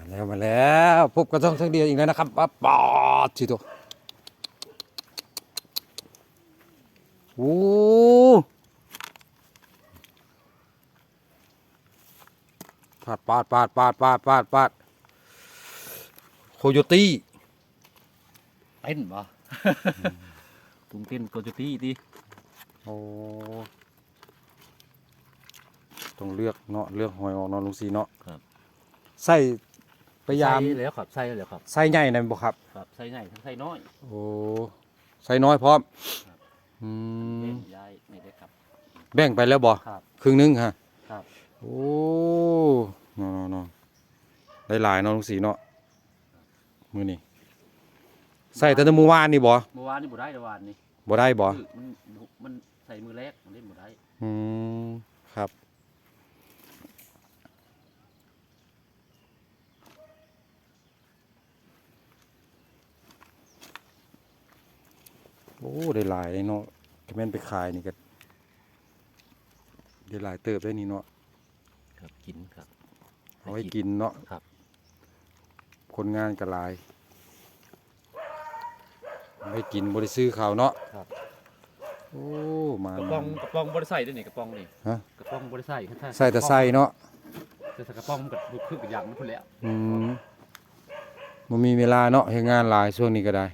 มาแล้วมาแล้วพบกระท่องทั้งเดียวอีกแล้วนะครับปั๊บปอดทีตัวโอ้ปาดปาดปาดปาดปาดปาดปาดโคโยตี้เต้นบ่ตุงเต้นโกโจตี้ดิโอ้ต้องเลือกเนาะเลือกหอยออกเนาะลุงสีเนาะใส่ พยายามใส่แล้วครับใส่แล้วครับใส่ใหญ่นั่นบ่ครับ ครับใส่ใหญ่ทั้งใส่น้อยโอ้ใส่น้อยพร้อมอืมเล่นย้ายนี่ได้ครับ แบ่งไปแล้วบ่ครับ ครึ่งหนึงฮะครับ โอ้เนาะเนาะได้หลายเนาะลุงสีเนาะมื้อนี้ใส่แต่เมื่อวานนี่บ่เมื่อวานนี่บ่ได้เมื่อวานนี่บ่ได้บ่ คือมันมันใส่มือแรกมันเล่นบ่ได้ อืมครับ โอ้ได้หลายเลยเนาะก็แม่นไปขายนี่ก็ได้หลายเติบได้นี่เนาะครับกินครับเอาไว้กินเนาะครับ คนงานก็หลายเอาไว้กินบ่ได้ซื้อข้าวเนาะครับ โอ้มากระป๋องกระป๋องบ่ได้ใส่ด้วยนี่กระป๋องนี่ฮะกระป๋องบ่ได้ใส่ถ้าใส่แต่ใส่เนาะแต่ถ้ากระป๋องมันก็ลุกขึ้นกับอย่างมันพุ่นแล้วอืมบ่มีเวลาเนาะเฮ็ดงานหลายช่วงนี้ก็ได้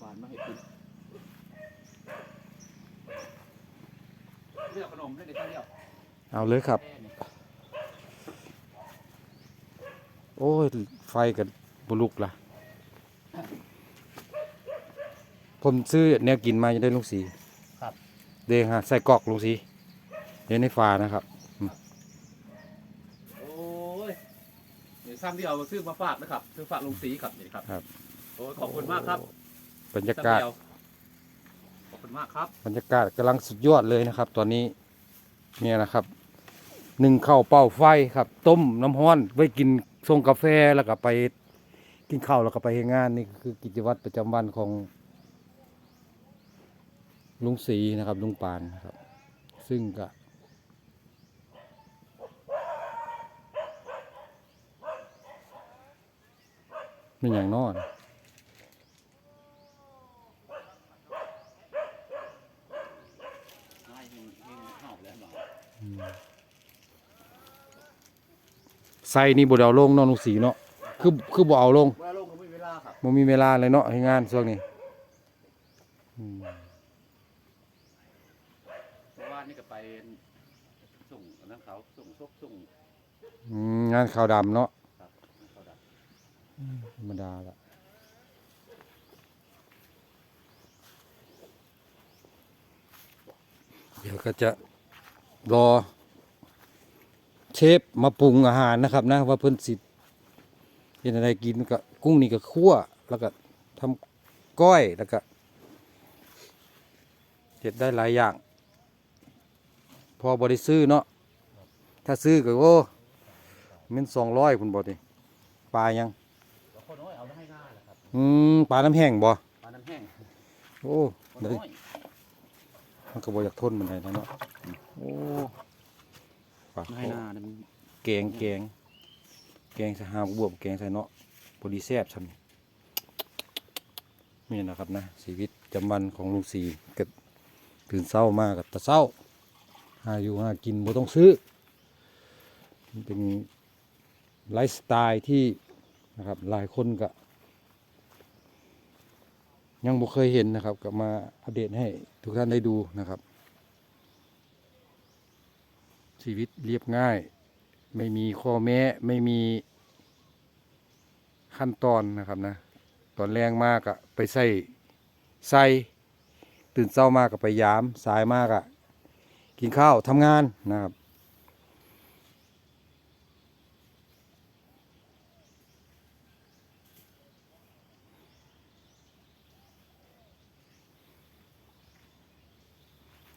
ฝานมาให้กินเลือกขนมได้ในเท่าเดียว เอาเลยครับแค่นี้โอ้ย ไฟกับบุลุกล่ะ ผมซื้อแนวกินมาจะได้ลุงสีครับเด้งฮะใส่กรอกลุงสีเดี๋ยวในฝานะครับ โอ้ยเดี๋ยวซ้ำที่เอาซื้อมาฝากนะครับ ซื้อฝากลงสีครับนี่ครับ ครับ โอ้ยขอบคุณมากครับบรรยากาศซ้ำเดียวขอบคุณมากครับ บรรยากาศกำลังสุดยอดเลยนะครับ ตอนนี้เนี่ยนะครับ หนึ่งข้าวเป้าไฟครับ ต้มน้ำร้อนไว้กินส่งกาแฟแล้วก็ไปกินข้าวแล้วก็ไปเฮงานนี่คือกิจวัตรประจำวันของลุงศรีนะครับลุงปานครับ ซึ่งก็เป็นอย่างนอนให้ให้ให้เข้าแล้วมาใส่นี่บ่ได้เอาลงเนาะลุงศรีเนาะคือคือบ่เอาลงเวลาลงก็ไม่มีเวลาครับบ่มีเวลาเลยเนาะให้งานช่วงนี้อืมเพราะว่านี่ก็ไปส่งอันนั้นเขาส่งซกส่งอืมงานขาวดำเนาะครับเขาดับธรรมดาละเดี๋ยวก็จะรอ ชฟมาปรุงอาหารนะครับนะว่าเพิ่นสิเฮ็ดอะไรกินก็กุ้งนี่ก็คั่วแล้วก็ทำก้อยแล้วก็เฮ็ดได้หลายอย่าง พอบริซื้อเนาะถ้าซื้อก็โอ้แมันสองร้อยคุณบอกดิปลายังแล้วคนน้อยเอาได้ให้ง่ายแหละครับอืมปลาน้ำแห้งบ่ปลาน้ำแห้งโอ้คนเดี๋ยวน้อยมันก็บ่อยากทนมันได้นะเนาะโอ้ปลาไม่ให้หน้านั้นแกงแกงแกงใส่หางบวบแกงใส่เนาะพอดีแซ่บซั่นนี่นะครับนะชีวิตประจำวันของลุงสีก็ตื่นเช้ามากกับตะเช้าหาอยู่หากินบ่ต้องซื้อมันเป็นไลฟ์สไตล์ที่นะครับหลายคนก็ ยังบ่เคยเห็นนะครับก็มาอัปเดตให้ทุกท่านได้ดูนะครับ ชีวิตเรียบง่าย ไม่มีข้อแม้ไม่มีขั้นตอนนะครับนะ ตอนแรงมากอะไปใส่ใส่ตื่นเช้ามากก็ไปยาม สายมากอะกินข้าวทำงานนะครับ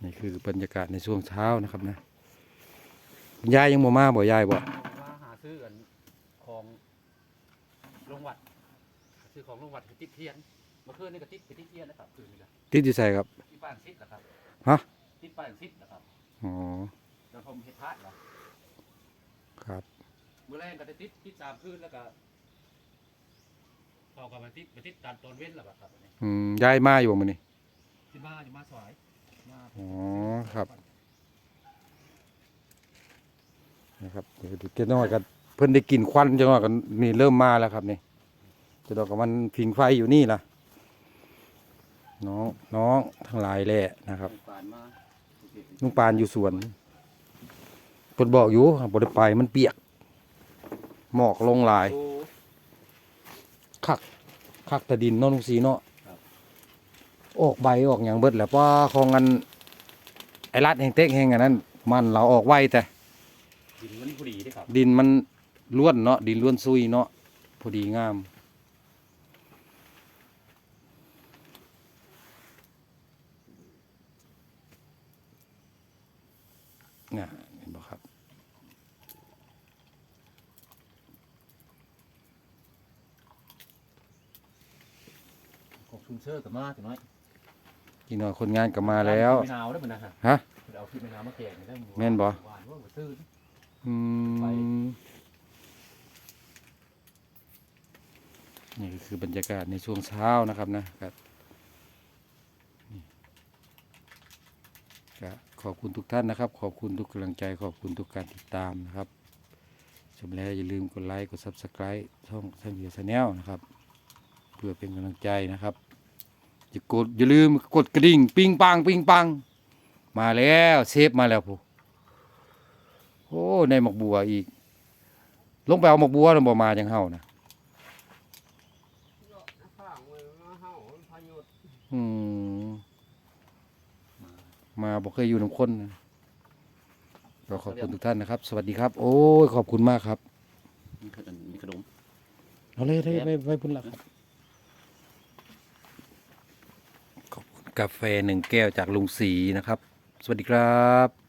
นี่คือบรรยากาศในช่วงเช้านะครับนะ ยายยังบ่มาบ่ยายบ่มาหาซื้อกันของลงวัดซื้อของลงวัดคือติดเทียนเมื่อคืนนี่ก็ติดไปติดเทียนนะครับคืนนี้ก็ติดอยู่ใส่ครับ ที่ป้านซิดนะครับฮะติดป้านซิดนะครับอ๋อแล้วผมเฮ็ดพลาดเหรอมื้อแรกก็จะติดติดสามคืนแล้วก็ต่อกับมาติดมาติดตอนตอนเว้นแล้วบัดครับอันนี้อืมย้ายมาอยู่บ่มื้อนี้ที่มาอยู่มาสวายมาอ๋อครับนะครับเดี๋ยวเดี๋ยวน้อยกันเพิ่นได้กลิ่นควันจังหวะกันนี่เริ่มมาแล้วครับนี่จะดอกกับมันผิงไฟอยู่นี่ล่ะ น้องน้องทั้งหลายแหละนะครับปานมาลุงปานอยู่สวนเพิ่นบอกอยู่บ่ได้ไปมันเปียก หมอกลงหลายคักคักแตะดินเนาะลุงสีเนาะออกใบออกหยังเบิดแหล้วเพราะของกันไอรัดแห่งเต็กแห่งอันนั้น มันเราออกไวแต่ ดินมันพอดีเด้ครับ ดินมันล้วนเนาะดินล้วนซุยเนาะพอดีงามเนี่ยเห็นบ่ครับของชุนเชอร์กับมาถึงน้อยพี่น้อยคนงานก็มาแล้ว ไม่นาวได้เหมือนนะฮะ ฮะเอาที่ไม่นาวมาแกงได้แม่นบ่ หวานว่าบ่ซื่อ อืมนี่ก็คือบรรยากาศในช่วงเช้านะครับนะครับก็ขอบคุณทุกท่านนะครับ ขอบคุณทุกกำลังใจ ขอบคุณทุกการติดตามนะครับชมแล้วอย่าลืมกดไลค์ กด subscribe ช่องช่างเดียวชาแนลนะครับ เพื่อเป็นกำลังใจนะครับอย่ากดอย่าลืมกดกระดิ่ง ปิงปังปิงปัง มาแล้วเซฟมาแล้วผู้ โอ้ในหมกบัวอีก ลงไปเอาหมกบัวแล้วบ่มาจังเฮานะข้างไว้มาเฮาพายุดอืมมาบ่เคยอยู่นํคนนะก็ขอบคุณทุกท่านนะครับ สวัสดีครับ โอ้ยขอบคุณมากครับมีขนมมีขนมเอาเลยเลยไม่ไม่พุ่นละครับขอบคุณกาแฟหนึ่งแก้วจากลุงศรีนะครับ สวัสดีครับ